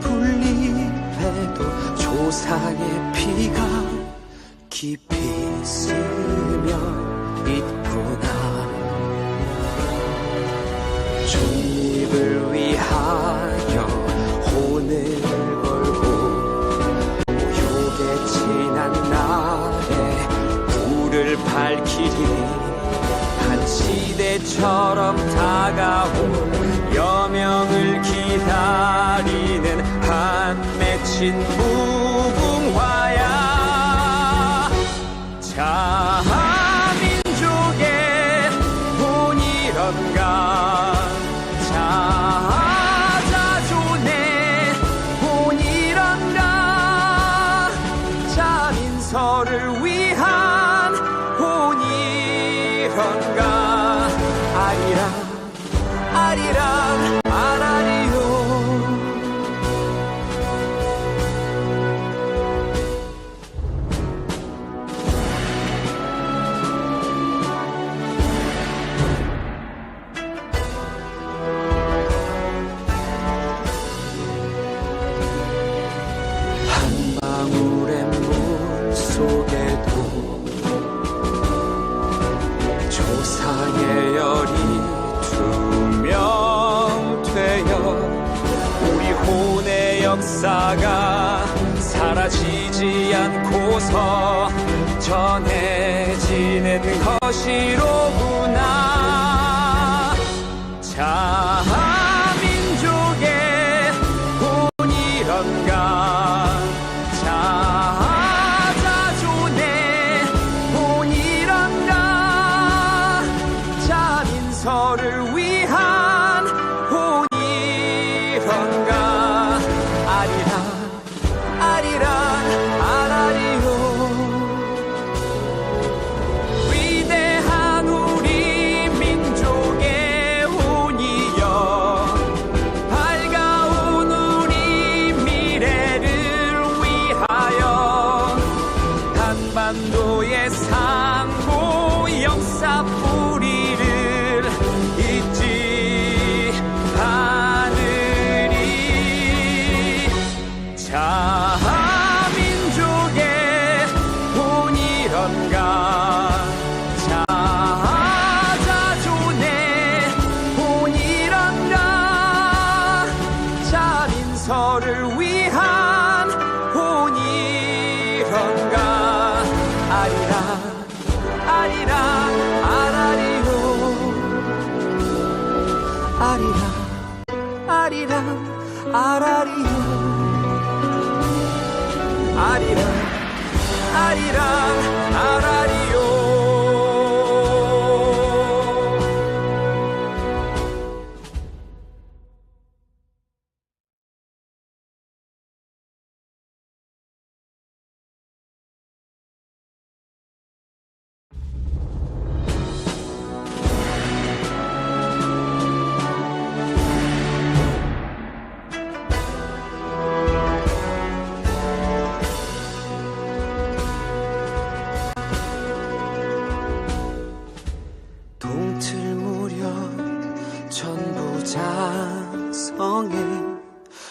풀잎에도 조상의 피가 깊이 스며 있구나. 독립을 위하여 혼을 걸고 모욕의 지난 날에 불을 밝히리 한 시대처럼 다가올 여명을 기다리 는한 맺힌 무궁화야. 자민족의 본 이런가 자자존의 본 이런가 자민서를 위한 본 이런가 아리랑 아리랑 역사가 사라지지 않고서 전해지는 것이로구나. 자 민족의 본 이런가 자민서를 위한 본이런가? 아리랑 아리랑 아라리요 아리랑 아리랑 아라리요 아리랑 아리랑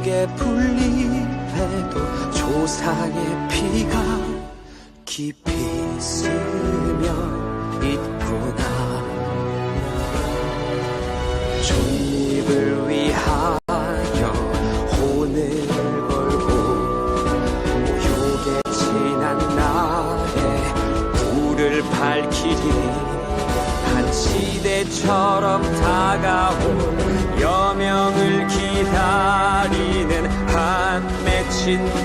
한 폭의 풀잎에도 조상의 피가 깊이 스며 있구나. 독립을 위하여 혼을 걸고 모욕에 지난 날에 불을 밝히리. 한 시대처럼 다가올 여명을 한 맺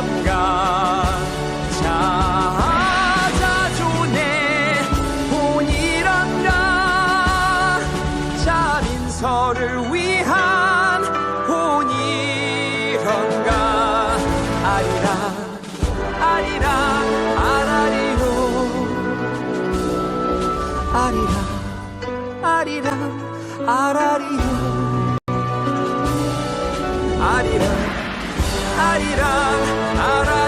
본이 아리랑 아라리요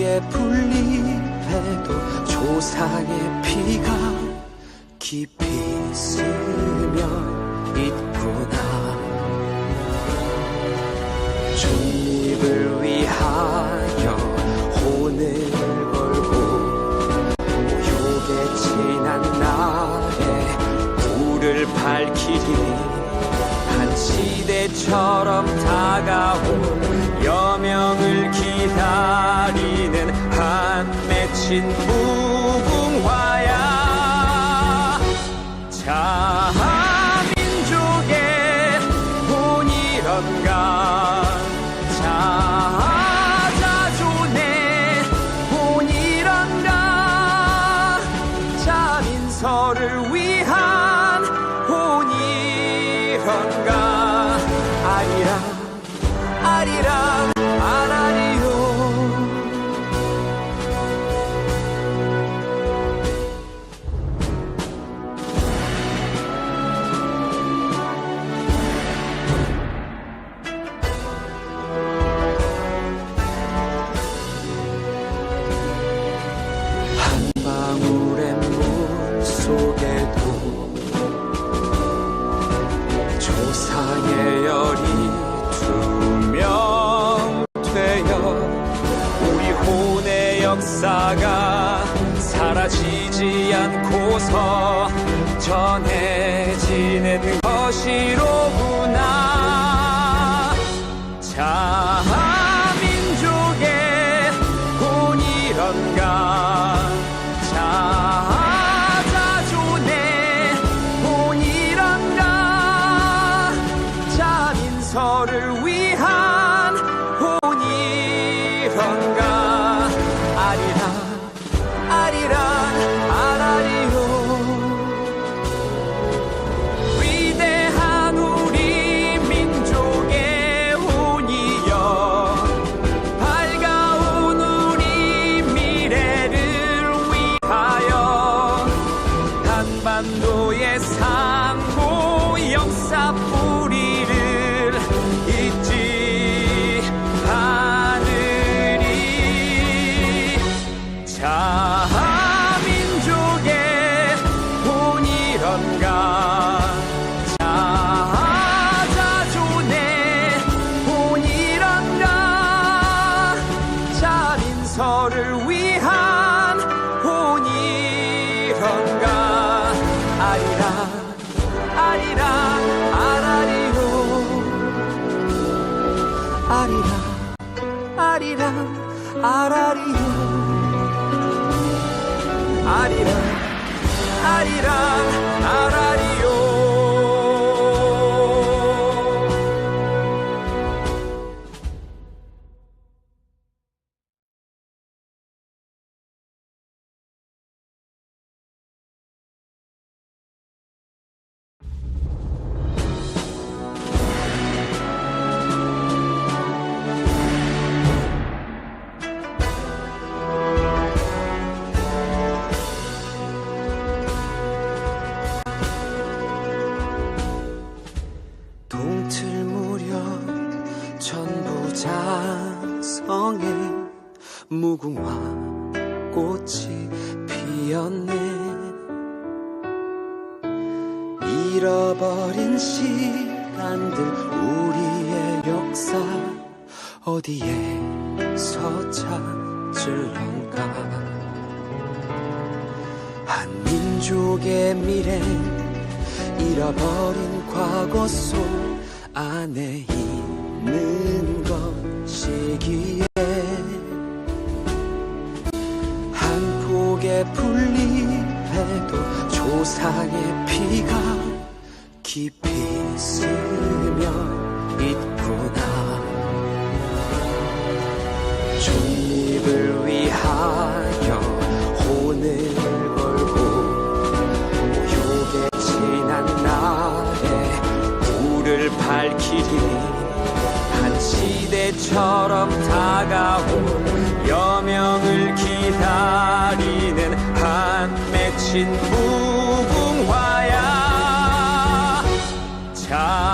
한 폭의 풀잎에도 조상의 피가 깊이 스며 있구나. 독립을 위하여 혼을 걸고 모욕에 지난 날에 불을 밝히리 한 시대처럼 다가올 여명을 기 다리는 한 맺힌 무궁화야. 자 않고서 전해지는 것이로 아리랑 아라리요 아리랑 아리랑 아라 시간들 우리의 역사 어디에서 찾을런가? 한 민족의 미래 잃어버린 과거 속 안에 있는 것이기에 한 폭의 풀잎에도 조상의 피가 깊이 스며 있구나 존립을 위하여 혼을 걸고 모욕에 지난 날에 불을 밝히리 한 시대처럼 다가올 여명을 기다리는 한 맺힌 무 자